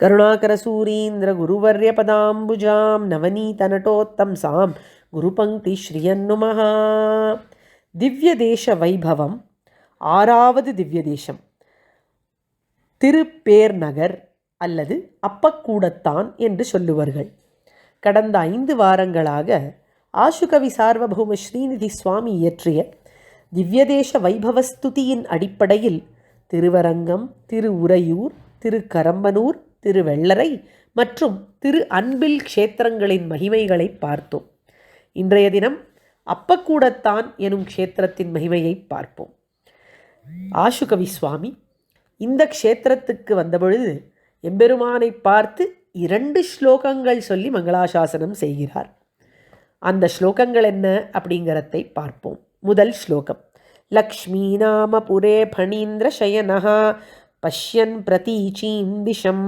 करुणाकरसूरीन्द्रगुरुवर्यपदाम्बुजां नवनीतनटोत्तंसां गुरुपङ्क्तिश्रियन्नुमः திவ்யதேச ஆறாவது திவ்ய தேசம் திருப்பேர் நகர் அல்லது அப்பக்கூடத்தான் என்று சொல்லுவார்கள் கடந்த ஐந்து வாரங்களாக ஆசுகவி சார்வபௌம ஸ்ரீநிதி சுவாமி இயற்றிய திவ்யதேச வைபவஸ்துதியின் அடிப்படையில் திருவரங்கம் திரு உறையூர் திரு கரம்பனூர் திரு வெள்ளரை மற்றும் திரு அன்பில் க்ஷேத்திரங்களின் மகிமைகளை பார்த்தோம். இன்றைய தினம் அப்பக்கூடத்தான் எனும் க்ஷேத்திரத்தின் மகிமையை பார்ப்போம். ஆசுகவி சுவாமி இந்த க்ஷேத்திரத்துக்கு வந்தபொழுது எம்பெருமானை பார்த்து இரண்டு ஸ்லோகங்கள் சொல்லி மங்களாசாசனம் செய்கிறார். அந்த ஸ்லோகங்கள் என்ன அப்படிங்கிறதை பார்ப்போம். முதல் ஸ்லோகம் லக்ஷ்மீ நாம புரே பணீந்திர சயனः பஷ்யன் பிரதீச்சீம் திஷம்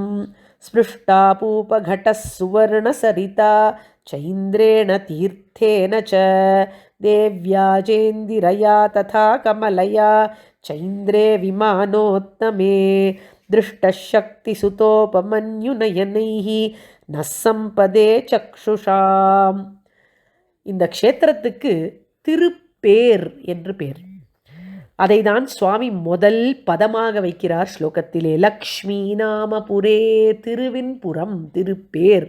ஸ்பிருஷ்டா பூபகட்டः சுவர்ணசரிதா चैन्द्रेण तीर्थेन च देव्याजेन्दिरया तथा कमलया चैन्द्रे विमानोत्तमे दृष्टः शक्तिसुतोपमन्युनयनैः न சம்பதே சக்ஷுஷாம் இந்த க்ஷேத்திரத்துக்கு திருப்பேர் என்று பேர் அதை தான் சுவாமி முதல் பதமாக வைக்கிறார் ஸ்லோகத்திலே. லக்ஷ்மி நாம புரே திருப்பேர்.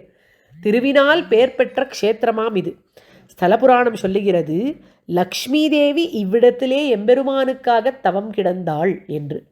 திருவினால் பெயர் பெற்ற க்ஷேத்திரமாம் இது. ஸ்தலபுராணம் சொல்லுகிறது லக்ஷ்மி தேவி இவ்விடத்திலே எம்பெருமானுக்காக தவம் கிடந்தாள் என்று.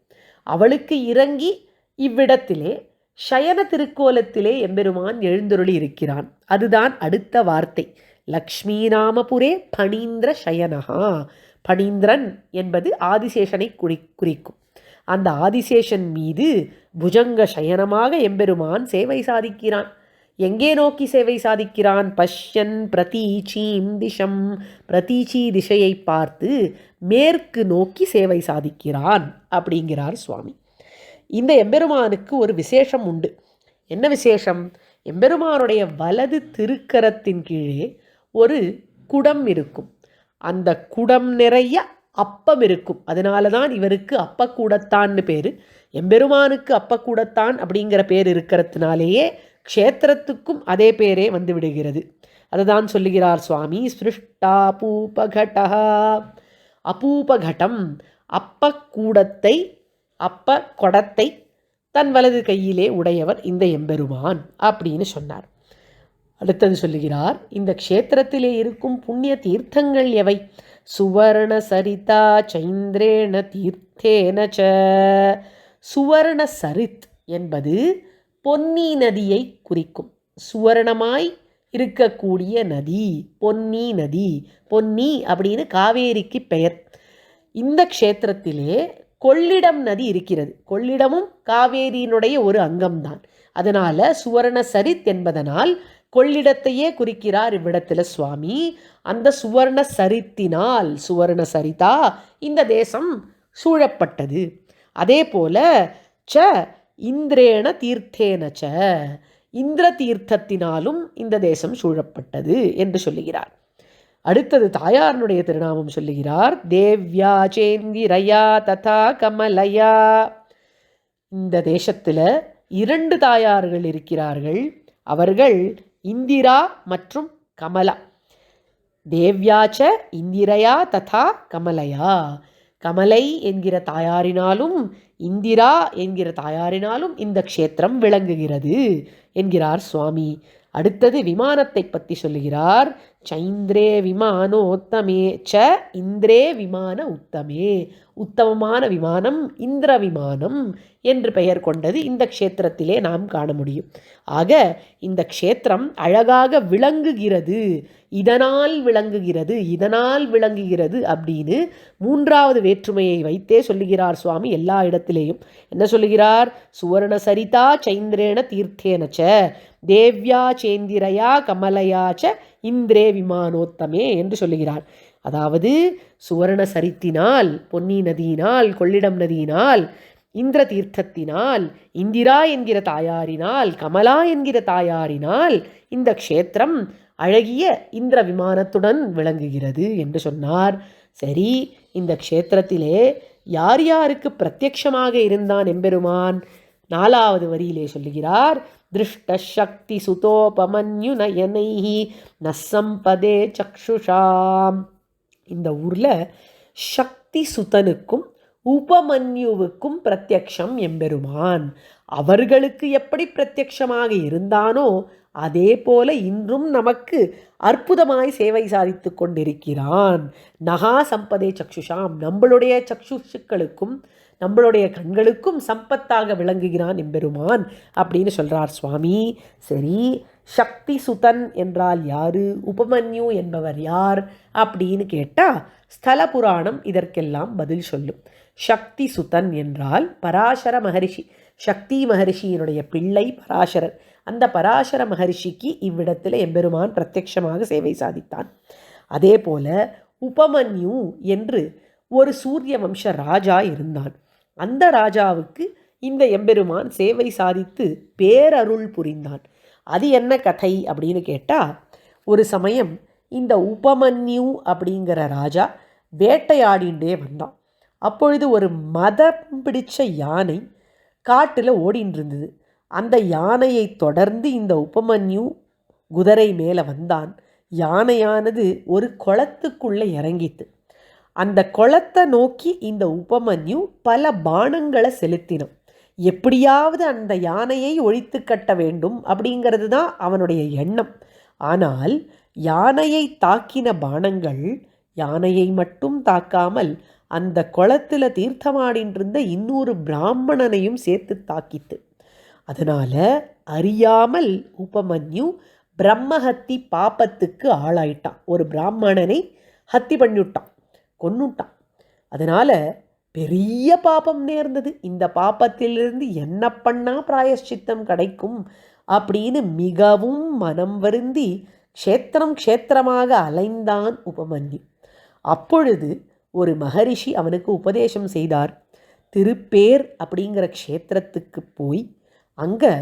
அவளுக்கு இறங்கி இவ்விடத்திலே சயன திருக்கோலத்திலே எம்பெருமான் எழுந்தருளி இருக்கிறான். அதுதான் அடுத்த வார்த்தை. லக்ஷ்மி நாமபுரே பணீந்திர சயனஹா. பணீந்திரன் என்பது ஆதிசேஷனை குறி குறிக்கும். அந்த ஆதிசேஷன் மீது புஜங்க சயனமாக எம்பெருமான் சேவை சாதிக்கிறான். எங்கே நோக்கி சேவை சாதிக்கிறான்? பஷ்யன் பிரதீச்சீம் திஷம். பிரதீச்சி திசையை பார்த்து மேற்கு நோக்கி சேவை சாதிக்கிறான் அப்படிங்கிறார் சுவாமி. இந்த எம்பெருமானுக்கு ஒரு விசேஷம் உண்டு. என்ன விசேஷம்? எம்பெருமானுடைய வலது திருக்கரத்தின் கீழே ஒரு குடம் இருக்கும். அந்த குடம் நிறைய அப்பம் இருக்கும். அதனால தான் இவருக்கு அப்பக்கூடத்தான்னு பேர். எம்பெருமானுக்கு அப்பக்கூடத்தான் அப்படிங்கிற பேர் இருக்கிறதுனாலேயே க்ஷேத்திரத்துக்கும் அதே பேரே வந்து விடுகிறது. அதுதான் சொல்லுகிறார் சுவாமி ஸ்ருஷ்டா பூபகட்டா அபூபகட்டம் அப்பக்கூடத்தை அப்ப கொடத்தை தன் வலது கையிலே உடையவர் இந்த எம்பெருமான் அப்படின்னு சொன்னார். அடுத்தது சொல்லுகிறார் இந்த க்ஷேத்திரத்திலே இருக்கும் புண்ணிய தீர்த்தங்கள் எவை? சுவர்ண சரிதா சைந்திரேண தீர்த்தேன ச. சுவர்ண சரித் என்பது பொன்னி நதியை குறிக்கும். சுவர்ணமாய் இருக்கக்கூடிய நதி பொன்னி நதி பொன்னி அப்படின்னு காவேரிக்கு பெயர். இந்த க்ஷேத்திரத்திலே கொள்ளிடம் நதி இருக்கிறது. கொள்ளிடமும் காவேரியினுடைய ஒரு அங்கம்தான். அதனால் சுவர்ண சரித் என்பதனால் கொள்ளிடத்தையே குறிக்கிறார் இவ்விடத்தில் சுவாமி. அந்த சுவர்ண சரித்தினால் சுவர்ண சரிதா இந்த தேசம் சூழப்பட்டது. அதே போல ச இந்திரேண தீர்த்தேன ச இந்திர தீர்த்தத்தினாலும் இந்த தேசம் சூழப்பட்டது என்று சொல்லுகிறார். அடுத்தது தாயாரனுடைய திருநாமம் சொல்லுகிறார் தேவ்யா சேந்திரயா ததா கமலயா. இந்த தேசத்தில் இரண்டு தாயார்கள் இருக்கிறார்கள். அவர்கள் இந்திரா மற்றும் கமலா. தேவ்யாச்ச இந்திரையா ததா கமலையா? கமலை என்கிற தாயாரினாலும் இந்திரா என்கிற தாயாரினாலும் இந்த க்ஷேத்திரம் விளங்குகிறது என்கிறார் சுவாமி. அடுத்தது விமானத்தை பற்றி சொல்லுகிறார். சைந்திரே விமானோத்தமே ச இந்திரே விமான உத்தமே. உத்தமமான விமானம் இந்திர விமானம் என்று பெயர் கொண்டது இந்த க்ஷேத்திரத்திலே நாம் காண முடியும். ஆக இந்த க்ஷேத்திரம் அழகாக விளங்குகிறது. இதனால் விளங்குகிறது இதனால் விளங்குகிறது அப்படின்னு மூன்றாவது வேற்றுமையை வைத்தே சொல்லுகிறார் சுவாமி எல்லா இடத்திலேயும். என்ன சொல்லுகிறார்? சுவர்ண சரிதா சைந்திரேன தீர்த்தேனச்ச தேவ்யா சேந்திரையா ச இந்திரே விமானோத்தமே என்று சொல்லுகிறார் அதாவது சுவர்ண சரித்தினால் பொன்னி நதியினால் கொள்ளிடம் நதியினால் இந்திர தீர்த்தத்தினால் இந்திரா என்கிற தாயாரினால் கமலா என்கிற தாயாரினால் இந்த க்ஷேத்திரம் அழகிய இந்திர விமானத்துடன் விளங்குகிறது என்று சொன்னார். சரி இந்த க்ஷேத்திரத்திலே யார் யாருக்கு பிரத்யக்ஷமாக இருந்தான் எம்பெருமான்? நாலாவது வரியிலே சொல்லுகிறார் திருஷ்ட சக்தி சுதோபமன்யு நயனைஹி சக்ஷுஷாம் இந்த ஊரில் சக்தி சுதனுக்கும் உபமன்யுவுக்கும் பிரத்யக்ஷம் எம்பெருமான். அவர்களுக்கு எப்படி பிரத்யக்ஷமாக இருந்தானோ அதே போல இன்றும் நமக்கு அற்புதமாய் சேவை சாதித்து கொண்டிருக்கிறான். நகா சம்பதே சக்ஷுஷாம். நம்மளுடைய சக்ஷுஷுக்களுக்கும் நம்மளுடைய கண்களுக்கும் சம்பத்தாக விளங்குகிறான் எம்பெருமான் அப்படின்னு சொல்கிறார் சுவாமி. சரி சக்தி சுதன் என்றால் யாரு? உபமன்யு என்பவர் யார்? அப்படின்னு கேட்டால் ஸ்தல புராணம் இதற்கெல்லாம் பதில் சொல்லும். சக்தி சுதன் என்றால் பராசர மகரிஷி. சக்தி மகரிஷியினுடைய பிள்ளை பராசரர். அந்த பராசர மகரிஷிக்கு இவ்விடத்தில் எம்பெருமான் பிரத்யட்சமாக சேவை சாதித்தான். அதே போல உபமன்யு என்று ஒரு சூரிய வம்ச ராஜா இருந்தான். அந்த ராஜாவுக்கு இந்த எம்பெருமான் சேவை சாதித்து பேரருள் புரிந்தான். அது என்ன கதை அப்படின்னு கேட்டால் ஒரு சமயம் இந்த உபமன்யு அப்படிங்கிற ராஜா வேட்டையாடிண்டே வந்தான். அப்பொழுது ஒரு மதம் பிடிச்ச யானை காட்டில் ஓடின்னு இருந்தது அந்த யானையை தொடர்ந்து இந்த உபமன்யு குதிரை மேலே வந்தான். யானையானது ஒரு குளத்துக்குள்ளே இறங்கித்து அந்த குளத்தை நோக்கி இந்த உபமன்யு பல பானங்களை செலுத்தினான். எப்படியாவது அந்த யானையை ஒழித்து கட்ட வேண்டும் அப்படிங்கிறது தான் அவனுடைய எண்ணம். ஆனால் யானையை தாக்கின பானங்கள் யானையை மட்டும் தாக்காமல் அந்த குளத்தில் தீர்த்தமாடின்றிருந்த இன்னொரு பிராமணனையும் சேர்த்து தாக்கித்து. அதனால் அறியாமல் உபமன்யு பிரம்மஹத்தி பாப்பத்துக்கு ஆளாயிட்டான். ஒரு பிராமணனை ஹத்தி பண்ணிவிட்டான். கொன்னுட்டான். அதனால் பெரிய பாபம் நேர்ந்தது. இந்த பாப்பத்திலிருந்து என்ன பண்ணால் பிராயஷ்சித்தம் கிடைக்கும் அப்படின்னு மிகவும் மனம் வருந்தி க்ஷேத்திரம் க்ஷேத்திரமாக அலைந்தான் உபமன்யு. அப்பொழுது ஒரு மகரிஷி அவனுக்கு உபதேசம் செய்தார். திருப்பேர் அப்படிங்கிற க்ஷேத்திரத்துக்கு போய் அங்கே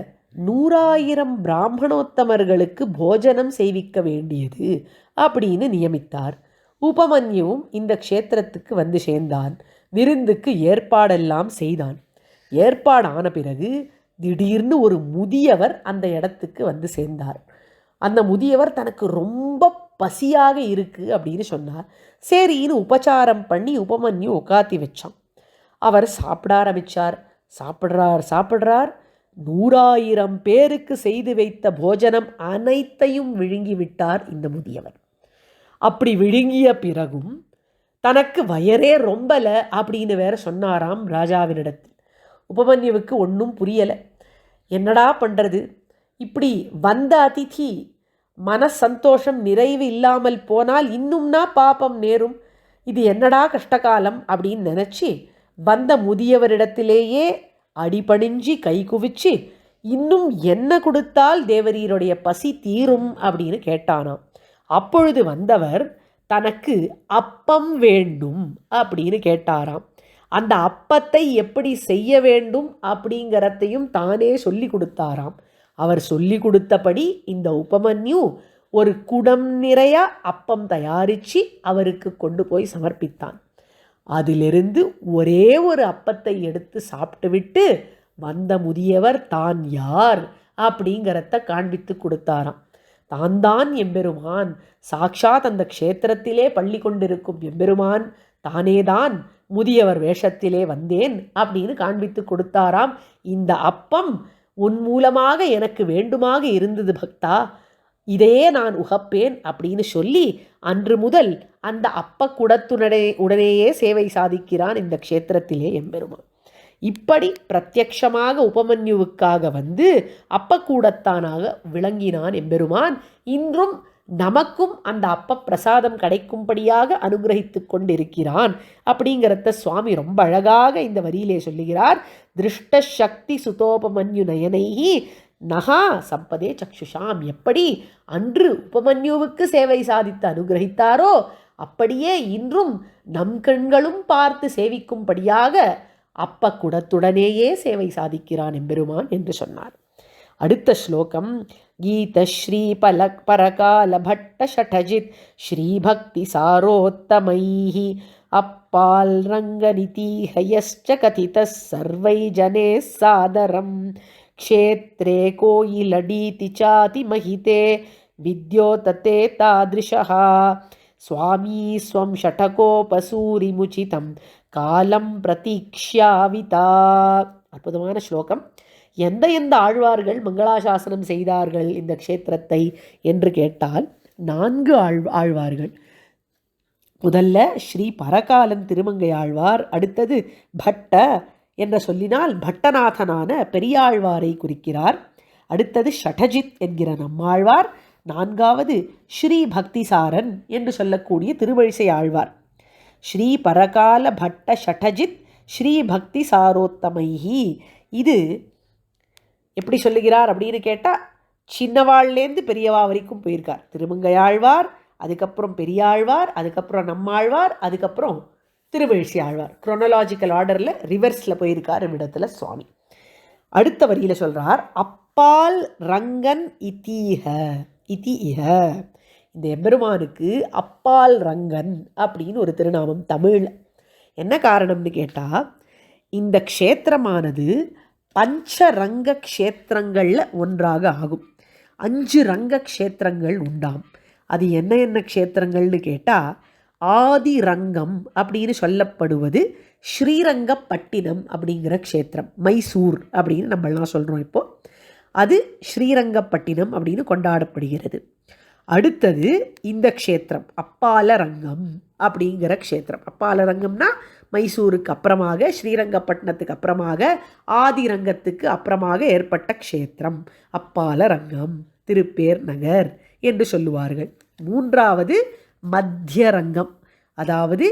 நூறாயிரம் பிராமணோத்தமர்களுக்கு போஜனம் செய்விக்க வேண்டியது அப்படின்னு நியமித்தார். உபமன்யுவும் இந்த க்ஷேத்திரத்துக்கு வந்து சேர்ந்தான். விருந்துக்கு ஏற்பாடெல்லாம் செய்தான். ஏற்பாடான பிறகு திடீர்னு ஒரு முதியவர் அந்த இடத்துக்கு வந்து சேர்ந்தார். அந்த முதியவர் தனக்கு ரொம்ப பசியாக இருக்குது அப்படின்னு சொன்னார். சரின்னு உபச்சாரம் பண்ணி உபமன்யு உட்காத்தி வச்சான். அவர் சாப்பிட ஆரம்பித்தார் சாப்பிட்றார் சாப்பிட்றார். நூறாயிரம் பேருக்கு செய்து வைத்த போஜனம் அனைத்தையும் விழுங்கி விட்டார் இந்த முதியவர். அப்படி விழுங்கிய பிறகும் தனக்கு வயரே ரொம்பல அப்படின்னு வேற சொன்னாராம் ராஜாவினிடத்தில். உபமன்யுவுக்கு ஒன்றும் புரியலை. என்னடா பண்ணுறது இப்படி வந்த அதிதி மன சந்தோஷம் நிறைவு இல்லாமல் போனால் இன்னும்னா பாப்பம் நேரும். இது என்னடா கஷ்டகாலம் அப்படின்னு நினச்சி வந்த முதியவரிடத்திலேயே அடிபணிஞ்சு கை குவிச்சு இன்னும் என்ன கொடுத்தால் தேவரீருடைய பசி தீரும்? அப்படின்னு கேட்டானாம். அப்பொழுது வந்தவர் தனக்கு அப்பம் வேண்டும் அப்படின்னு கேட்டாராம். அந்த அப்பத்தை எப்படி செய்ய வேண்டும் அப்படிங்கிறதையும் தானே சொல்லி கொடுத்தாராம். அவர் சொல்லி கொடுத்தபடி இந்த உபமன்யு ஒரு குடம் நிறைய அப்பம் தயாரித்து அவருக்கு கொண்டு போய் சமர்ப்பித்தான். அதிலிருந்து ஒரே ஒரு அப்பத்தை எடுத்து சாப்பிட்டுவிட்டு வந்த முதியவர் தான் யார்? அப்படிங்கிறத காண்பித்து கொடுத்தாராம். தான் தான் எம்பெருமான். சாக்ஷாத் அந்த க்ஷேத்திரத்திலே பள்ளி கொண்டிருக்கும் எம்பெருமான். தானேதான் முதியவர் வேஷத்திலே வந்தேன் அப்படின்னு காண்பித்து கொடுத்தாராம். இந்த அப்பம் உன் மூலமாக எனக்கு வேண்டுமாக இருந்தது பக்தா. இதையே நான் உகப்பேன் அப்படின்னு சொல்லி அன்று முதல் அந்த அப்ப குடத்துடனே உடனேயே சேவை சாதிக்கிறான் இந்த க்ஷேத்திரத்திலே எம்பெருமான். இப்படி பிரத்யக்ஷமாக உபமன்யுவுக்காக வந்து அப்பக்கூடத்தானாக விளங்கினான் எம்பெருமான். இன்றும் நமக்கும் அந்த அப்ப பிரசாதம் கிடைக்கும்படியாக அனுகிரகித்து கொண்டிருக்கிறான் அப்படிங்கிறத சுவாமி ரொம்ப அழகாக இந்த வரியிலே சொல்லுகிறார். திருஷ்ட சக்தி சுதோபமன்யு நயனைஹி நகா சம்பதே சக்ஷுஷாம். எப்படி அன்று உபமன்யுவுக்கு சேவை சாதித்து அனுகிரகித்தாரோ அப்படியே இன்றும் நம் கண்களும் பார்த்து சேவிக்கும்படியாக அப்ப குடத்துடனேயே சேவை சாதிக்கிறான் எம்பெருமான் என்று சொன்னார் அடுத்த ஸ்லோகம் கீத ஸ்ரீ பலக் பரகால பட்ட ஷடஜித் ஸ்ரீபக்தி சாரோத்தமைஹி अप्पाल् रङ्गनितीहयश्च कथितः सर्वै जनैः सादरं क्षेत्रे कोयिलडीति चातिमहिते विद्योतते तादृशः स्वामी स्वं षटकोपसूरिमुचितं காலம் பிரதீக்ஷாவிதா அற்புதமான ஸ்லோகம். எந்த எந்த ஆழ்வார்கள் மங்களாசாசனம் செய்தார்கள் இந்த க்ஷேத்திரத்தை என்று கேட்டால் நான்கு ஆழ் ஆழ்வார்கள். முதல்ல ஸ்ரீ பரகாலன் திருமங்கை ஆழ்வார் அடுத்தது பட்ட என்ற சொல்லினால் பட்டநாதனான பெரியாழ்வாரை குறிக்கிறார். அடுத்தது ஷடஜித் என்கிற நம்மாழ்வார். நான்காவது ஸ்ரீ பக்திசாரன் என்று சொல்லக்கூடிய திருவழிசை ஆழ்வார். ஸ்ரீ பரகால பட்ட ஷடஜித் ஸ்ரீ பக்தி சாரோத்தமைஹி இது எப்படி சொல்லுகிறார் அப்படின்னு கேட்டால் சின்னவாழ்லேருந்து பெரியவா வரைக்கும் போயிருக்கார். திருமங்கையாழ்வார் அதுக்கப்புறம் பெரியாழ்வார் அதுக்கப்புறம் நம்மாழ்வார் அதுக்கப்புறம் திருவழிசி ஆழ்வார். குரோனலாஜிக்கல் ஆர்டரில் ரிவர்ஸில் போயிருக்கார் இடத்துல சுவாமி. அடுத்த வரியில் சொல்கிறார் அப்பால் ரங்கன் இத்தீக இத்தீக இந்த எம்பெருமானுக்கு அப்பால் ரங்கன் அப்படின்னு ஒரு திருநாமம் தமிழ் என்ன காரணம்னு கேட்டால் இந்த க்ஷேத்திரமானது பஞ்சரங்க க்ஷேத்திரங்களில் ஒன்றாக ஆகும். அஞ்சு ரங்க க்ஷேத்திரங்கள் உண்டாம். அது என்ன என்ன க்ஷேத்திரங்கள்னு கேட்டால் ஆதி ரங்கம் அப்படின்னு சொல்லப்படுவது ஸ்ரீரங்கப்பட்டினம் அப்படிங்கிற க்ஷேத்திரம் மைசூர் அப்படின்னு நம்மளாம் சொல்கிறோம் இப்போது அது ஸ்ரீரங்கப்பட்டினம் அப்படின்னு கொண்டாடப்படுகிறது. அடுத்தது இந்த க்ஷேத்திரம் அப்பாலரங்கம் அப்படிங்கிற க்ஷேத்திரம். அப்பாலரங்கம்னா மைசூருக்கு அப்புறமாக ஸ்ரீரங்கப்பட்டினத்துக்கு அப்புறமாக ஆதிரங்கத்துக்கு அப்புறமாக ஏற்பட்ட க்ஷேத்திரம் அப்பாலரங்கம் திருப்பேர் நகர் என்று சொல்லுவார்கள். மூன்றாவது மத்தியரங்கம் அதாவது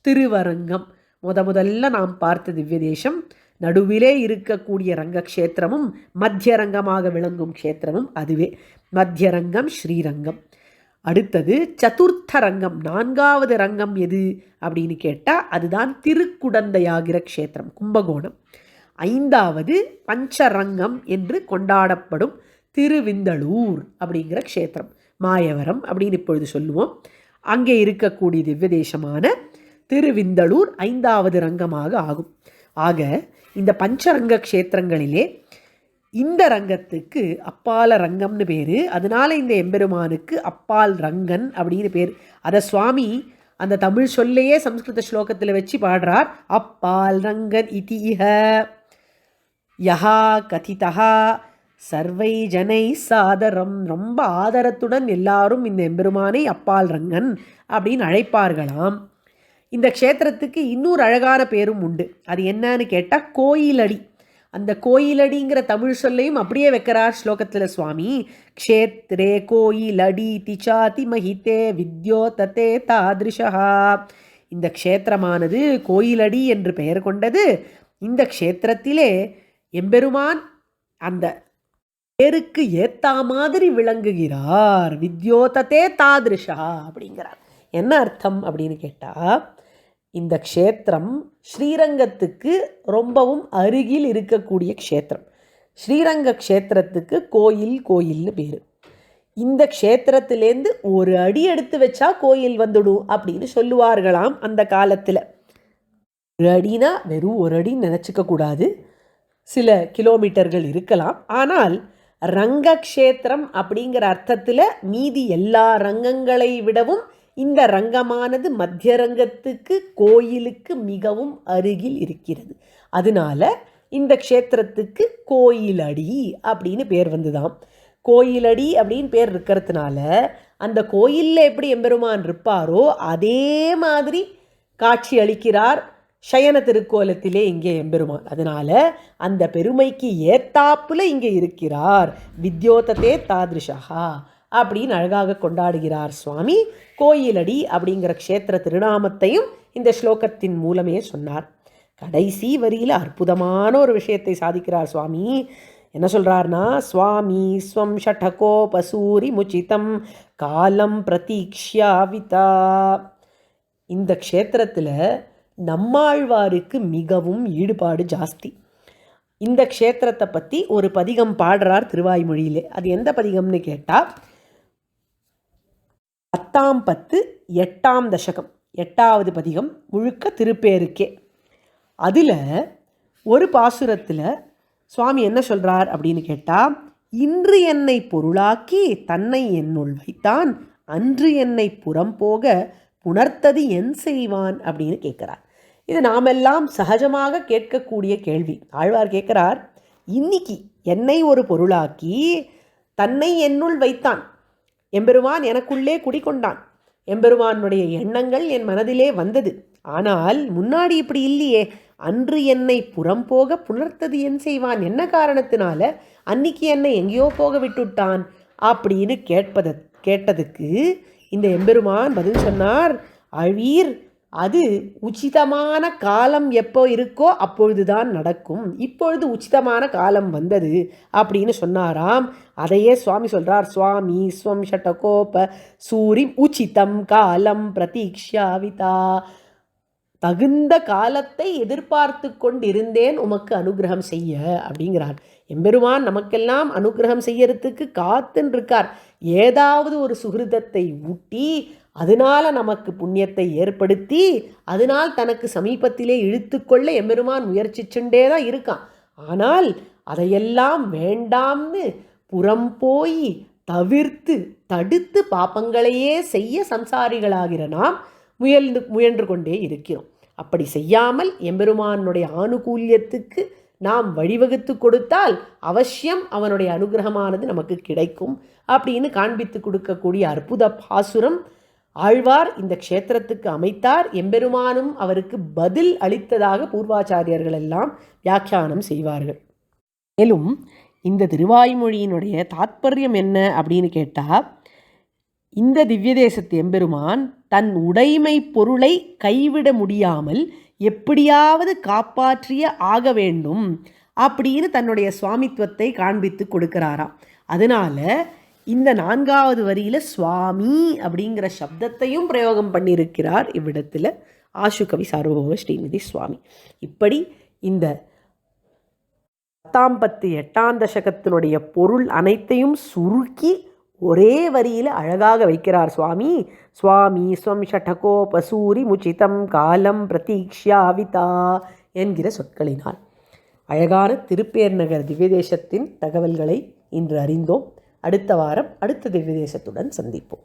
திருவரங்கம். முத முதல்ல நாம் பார்த்த திவ்ய தேசம் நடுவிலே இருக்கக்கூடிய ரங்கக்ஷேத்திரமும் மத்திய ரங்கமாக விளங்கும் க்ஷேத்திரமும் அதுவே. மத்திய ரங்கம் ஸ்ரீரங்கம். அடுத்தது சதுர்த்த ரங்கம். நான்காவது ரங்கம் எது அப்படின்னு கேட்டால் அதுதான் திருக்குடந்தையாகிற க்ஷேத்திரம் கும்பகோணம். ஐந்தாவது பஞ்சரங்கம் என்று கொண்டாடப்படும் திருவிந்தளூர் அப்படிங்கிற க்ஷேத்திரம் மாயவரம் அப்படின்னு இப்பொழுது சொல்லுவோம். அங்கே இருக்கக்கூடிய திவ்ய தேசமான திருவிந்தளூர் ஐந்தாவது ரங்கமாக ஆகும். ஆக இந்த பஞ்சரங்க க்ஷேத்திரங்களிலே இந்த ரங்கத்துக்கு அப்பால ரங்கம்னு பேர். அதனால இந்த எம்பெருமானுக்கு அப்பால் ரங்கன் அப்படின்னு பேர். அதை சுவாமி அந்த தமிழ் சொல்லையே சம்ஸ்கிருத ஸ்லோகத்தில் வச்சு பாடுறார். அப்பால் ரங்கன் இதி இஹ. யஹா கதிதா சர்வை ஜனை சாதரம். ரொம்ப ஆதரத்துடன் எல்லாரும் இந்த எம்பெருமானை அப்பால் ரங்கன் அப்படின்னு அழைப்பார்களாம். இந்த க்ஷேத்திரத்துக்கு இன்னொரு அழகான பேரும் உண்டு. அது என்னன்னு கேட்டால் கோயிலடி. அந்த கோயிலடிங்கிற தமிழ் சொல்லையும் அப்படியே வைக்கிறார் ஸ்லோகத்தில் சுவாமி. க்ஷேத்ரே கோயிலடி திச்சாதி மகித்தே வித்யோததே தாதிருஷா. இந்த க்ஷேத்திரமானது கோயிலடி என்று பெயர் கொண்டது. இந்த க்ஷேத்திரத்திலே எம்பெருமான் அந்த பேருக்கு ஏத்தா மாதிரி விளங்குகிறார். வித்யோததே தாதிருஷா அப்படிங்கிறார். என்ன அர்த்தம் அப்படின்னு கேட்டால் இந்த க்ஷேத்திரம் ஸ்ரீரங்கத்துக்கு ரொம்பவும் அருகில் இருக்கக்கூடிய க்ஷேத்திரம். ஸ்ரீரங்க க்ஷேத்திரத்துக்கு கோயில் கோயில்னு பேர். இந்த க்ஷேத்திரத்திலேருந்து ஒரு அடி எடுத்து வச்சா கோயில் வந்துடும் அப்படின்னு சொல்லுவார்களாம் அந்த காலத்தில். ஒரு அடினா வெறும் ஒரு அடி நினச்சிக்க கூடாது. சில கிலோமீட்டர்கள் இருக்கலாம். ஆனால் ரங்கக்ஷேத்திரம் அப்படிங்கிற அர்த்தத்தில் மீதி எல்லா ரங்கங்களை விடவும் இந்த ரங்கமானது மத்திய ரங்கத்துக்கு கோயிலுக்கு மிகவும் அருகில் இருக்கிறது. அதனால இந்த க்ஷேத்திரத்துக்கு கோயிலடி அப்படின்னு பேர் வந்துதாம். கோயிலடி அப்படின்னு பேர் இருக்கிறதுனால அந்த கோயிலில் எப்படி எம்பெருமான் இருப்பாரோ அதே மாதிரி காட்சி அளிக்கிறார் சயன திருக்கோலத்திலே இங்கே எம்பெருமான். அதனால அந்த பெருமைக்கு ஏத்தாப்புல இங்கே இருக்கிறார் வித்யோதத்தே தாதிருஷா அப்படின்னு அழகாக கொண்டாடுகிறார் சுவாமி. கோயிலடி அப்படிங்கிற க்ஷேத்திர திருநாமத்தையும் இந்த ஸ்லோகத்தின் மூலமே சொன்னார். கடைசி வரியில் அற்புதமான ஒரு விஷயத்தை சாதிக்கிறார் சுவாமி. என்ன சொல்கிறார்னா சுவாமி ஸ்வம் ஷடகோபசூரி முச்சிதம் காலம் பிரதீக்ஷாவிதா இந்த க்ஷேத்திரத்தில் நம்மாழ்வாருக்கு மிகவும் ஈடுபாடு ஜாஸ்தி. இந்த க்ஷேத்திரத்தை பற்றி ஒரு பதிகம் பாடுறார் திருவாய்மொழியிலே. அது எந்த பதிகம்னு கேட்டால் பத்தாம் பத்து எட்டாம் தசகம். எட்டாவது பதிகம் முழுக்க திருப்பேருக்கே. அதில் ஒரு பாசுரத்தில் சுவாமி என்ன சொல்கிறார் அப்படின்னு கேட்டால் இன்று என்னை பொருளாக்கி தன்னை என்னுள் வைத்தான் அன்று என்னை புறம் போக புணர்த்தது என் செய்வான் அப்படின்னு கேட்குறார். இது நாமெல்லாம் சகஜமாக கேட்கக்கூடிய கேள்வி. ஆழ்வார் கேட்குறார் இன்னைக்கு என்னை ஒரு பொருளாக்கி தன்னை என்னுள் வைத்தான் எம்பெருமான் எனக்குள்ளே குடிகொண்டான். எம்பெருமானுடைய எண்ணங்கள் என் மனதிலே வந்தது. ஆனால் முன்னாடி இப்படி இல்லையே. அன்று என்னை புறம் போக புணர்த்தது என் செய்வான். என்ன காரணத்தினால? அன்னைக்கு என்னை எங்கேயோ போக விட்டுட்டான். அப்படின்னு கேட்பத கேட்டதுக்கு இந்த எம்பெருமான் பதில் சொன்னார் அழீர் அது உச்சிதமான காலம் எப்போ இருக்கோ அப்பொழுதுதான் நடக்கும். இப்பொழுது உச்சிதமான காலம் வந்தது அப்படின்னு சொன்னாராம். அதையே சுவாமி சொல்றார். சுவாமி ஸ்வம் ஷட்டகோப சூரி உச்சிதம் காலம் பிரதீக்ஷாவிதா தகுந்த காலத்தை எதிர்பார்த்து கொண்டிருந்தேன் உமக்கு அனுகிரகம் செய்ய அப்படிங்கிறார். எம்பெருமான் நமக்கெல்லாம் அனுகிரகம் செய்யறதுக்கு காத்துன்னு இருக்கார் ஏதாவது ஒரு சுகிருதத்தை ஊட்டி அதனால நமக்கு புண்ணியத்தை ஏற்படுத்தி அதனால் தனக்கு சமீபத்திலே இழுத்துக்கொள்ள எம்பெருமான் முயற்சிச்சுண்டே தான் இருக்கான். ஆனால் அதையெல்லாம் வேண்டாம்னு புறம் போய் தவிர்த்து தடுத்து பாப்பங்களையே செய்ய சம்சாரிகளாகிற நாம் முயல்ந்து முயன்று கொண்டே இருக்கிறோம். அப்படி செய்யாமல் எம்பெருமானுடைய ஆணுகூல்யத்துக்கு நாம் வழிவகுத்து கொடுத்தால் அவசியம் அவனுடைய அனுகிரகமானது நமக்கு கிடைக்கும் அப்படின்னு காண்பித்து கொடுக்கக்கூடிய அற்புத பாசுரம். ஆழ்வார் இந்த க்ஷேத்திரத்துக்கு அமைத்தார். எம்பெருமானும் அவருக்கு பதில் அளித்ததாக பூர்வாச்சாரியர்கள் எல்லாம் வியாக்கியானம் செய்வார்கள். மேலும் இந்த திருவாய்மொழியினுடைய தாத்பரியம் என்ன அப்படின்னு கேட்டால் இந்த திவ்ய தேசத்து எம்பெருமான் தன் உடைமை பொருளை கைவிட முடியாமல் எப்படியாவது காப்பாற்றிய ஆக வேண்டும் அப்படின்னு தன்னுடைய சுவாமித்துவத்தை காண்பித்து கொடுக்கிறாராம். அதனால இந்த நான்காவது வரியில் சுவாமி அப்படிங்கிற சப்தத்தையும் பிரயோகம் பண்ணியிருக்கிறார் இவ்விடத்தில் ஆசுகவி சார்வபௌம ஸ்ரீநிதி சுவாமி. இப்படி இந்த பத்தாம் பத்து எட்டாம் தசகத்தினுடைய பொருள் அனைத்தையும் சுருக்கி ஒரே வரியில் அழகாக வைக்கிறார் சுவாமி. சுவாமி ஸ்வம் ஷடகோ பசூரி முச்சிதம் காலம் பிரதீக்ஷாவிதா என்கிற சொற்களினால். அழகான திருப்பேர் நகர் திவ்யதேசத்தின் தகவல்களை இன்று அறிந்தோம். அடுத்த வாரம் அடுத்த திவ்யதேசத்துடன் சந்திப்போம்.